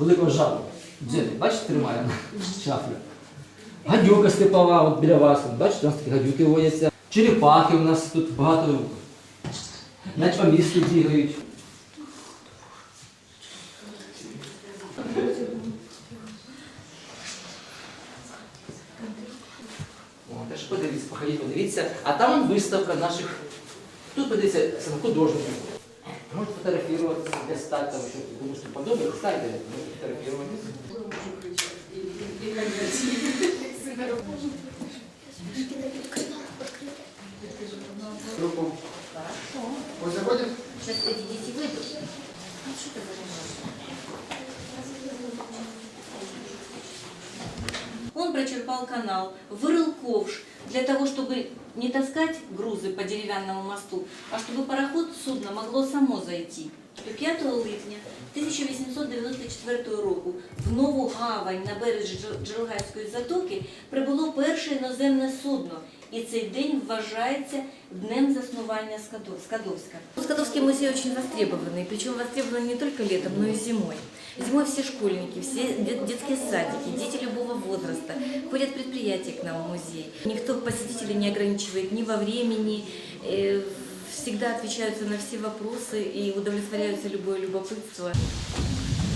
Великого жару. Дзюбі, бачите, тримає шафлю. Гадюка степова от біля вас. Бачите, у нас такі гадюки водяться. Черепахи у нас тут багато. По місту бігають. Подивіться, походіть, подивіться. А там виставка наших. Тут подивіться саме художників. Можете фотографуватися, де стати, тому що подобається, ставте, можете фотографуватися. Руку. Ось заходим. Сейчас эти дети выйдут. Он прочерпал канал, вырыл ковш для того, чтобы не таскать грузы по деревянному мосту, а чтобы пароход судно могло само зайти. І 5 липня 1894 року в нову гавань на березі Джер- Джерелгайської затоки прибуло перше іноземне судно, і цей день вважається днем заснування Скадов- Скадовска. Скадовский музей очень востребованный, причем востребованный не только летом, но и зимой. Зимой все школьники, все де- детские садики, дети любого возраста ходят предприятия к нам в музей. Никто посетителей не ограничивает ни во времени, э, всегда отвечаются на все вопросы и удовлетворяются любое любопытство.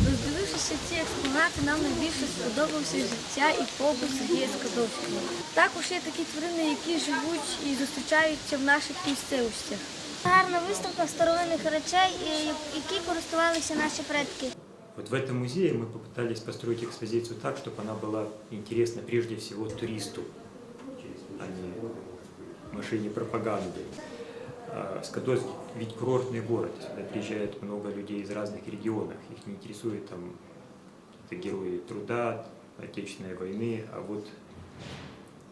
Роздивившися ці експонати, нам найбільше сподобався життя і побут Сергія Скадовського. Також є такі тварини, які живуть і зустрічаються в наших місцевостях. Гарна виставка старовинних речей, і- які користувалися наші предки. Вот в этом музее мы попытались построить экспозицию так, чтобы она была интересна прежде всего туристу, а не машине пропаганды. А, Скадовск ведь курортный город, сюда приезжает много людей из разных регионов, их не интересует там какие-то герои труда, Отечественной войны, а вот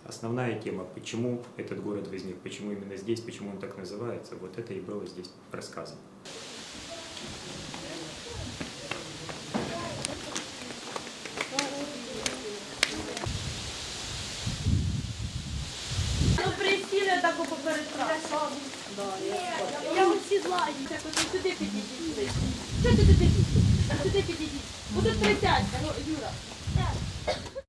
основная тема, почему этот город возник, почему именно здесь, почему он так называется, вот это и было здесь рассказано. присіли так поперед Я усі злаю. Сюди підійдіть. Що ти туди? Сюди підійдіть. Будуть присядьте, Юра.